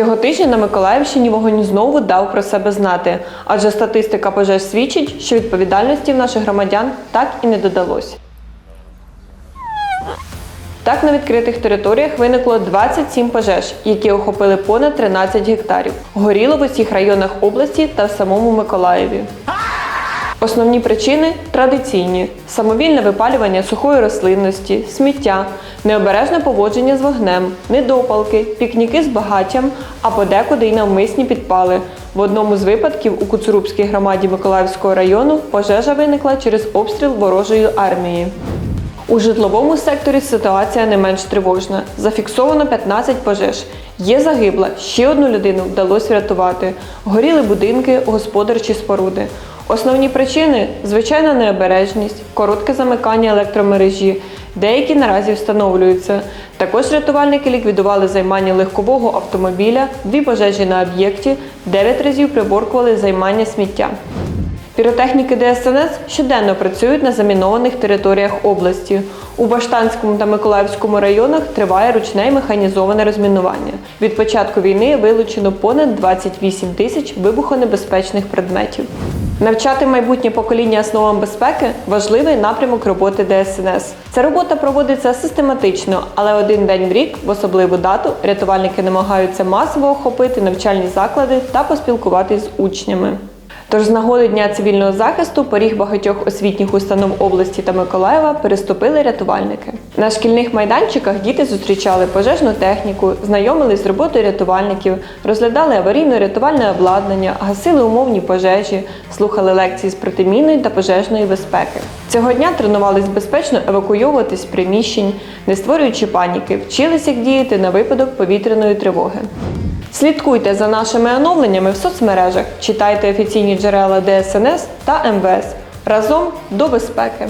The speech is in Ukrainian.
Цього тижня на Миколаївщині вогонь знову дав про себе знати, адже статистика пожеж свідчить, що відповідальності в наших громадян так і не додалось. Так, на відкритих територіях виникло 27 пожеж, які охопили понад 13 гектарів. Горіло в усіх районах області та в самому Миколаєві. Основні причини традиційні: самовільне випалювання сухої рослинності, сміття, необережне поводження з вогнем, недопалки, пікніки з багаттям, а подекуди й навмисні підпали. В одному з випадків у Куцурубській громаді Миколаївського району пожежа виникла через обстріл ворожої армії. У житловому секторі ситуація не менш тривожна. Зафіксовано 15 пожеж. Є загибла, ще одну людину вдалося врятувати. Горіли будинки, господарчі споруди. Основні причини звичайна необережність, коротке замикання електромережі. Деякі наразі встановлюються. Також рятувальники ліквідували займання легкового автомобіля, дві пожежі на об'єкті, дев'ять разів приборкували займання сміття. Піротехніки ДСНС щоденно працюють на замінованих територіях області. У Баштанському та Миколаївському районах триває ручне і механізоване розмінування. Від початку війни вилучено понад 28 тисяч вибухонебезпечних предметів. Навчати майбутнє покоління основам безпеки важливий напрямок роботи ДСНС. Ця робота проводиться систематично, але один день в рік, в особливу дату, рятувальники намагаються масово охопити навчальні заклади та поспілкуватись з учнями. Тож з нагоди Дня цивільного захисту поріг багатьох освітніх установ області та Миколаєва переступили рятувальники. На шкільних майданчиках діти зустрічали пожежну техніку, знайомились з роботою рятувальників, розглядали аварійно-рятувальне обладнання, гасили умовні пожежі, слухали лекції з протимінної та пожежної безпеки. Цього дня тренувались безпечно евакуйовуватись з приміщень, не створюючи паніки, вчились, як діяти на випадок повітряної тривоги. Слідкуйте за нашими оновленнями в соцмережах, читайте офіційні джерела ДСНС та МВС. Разом до безпеки.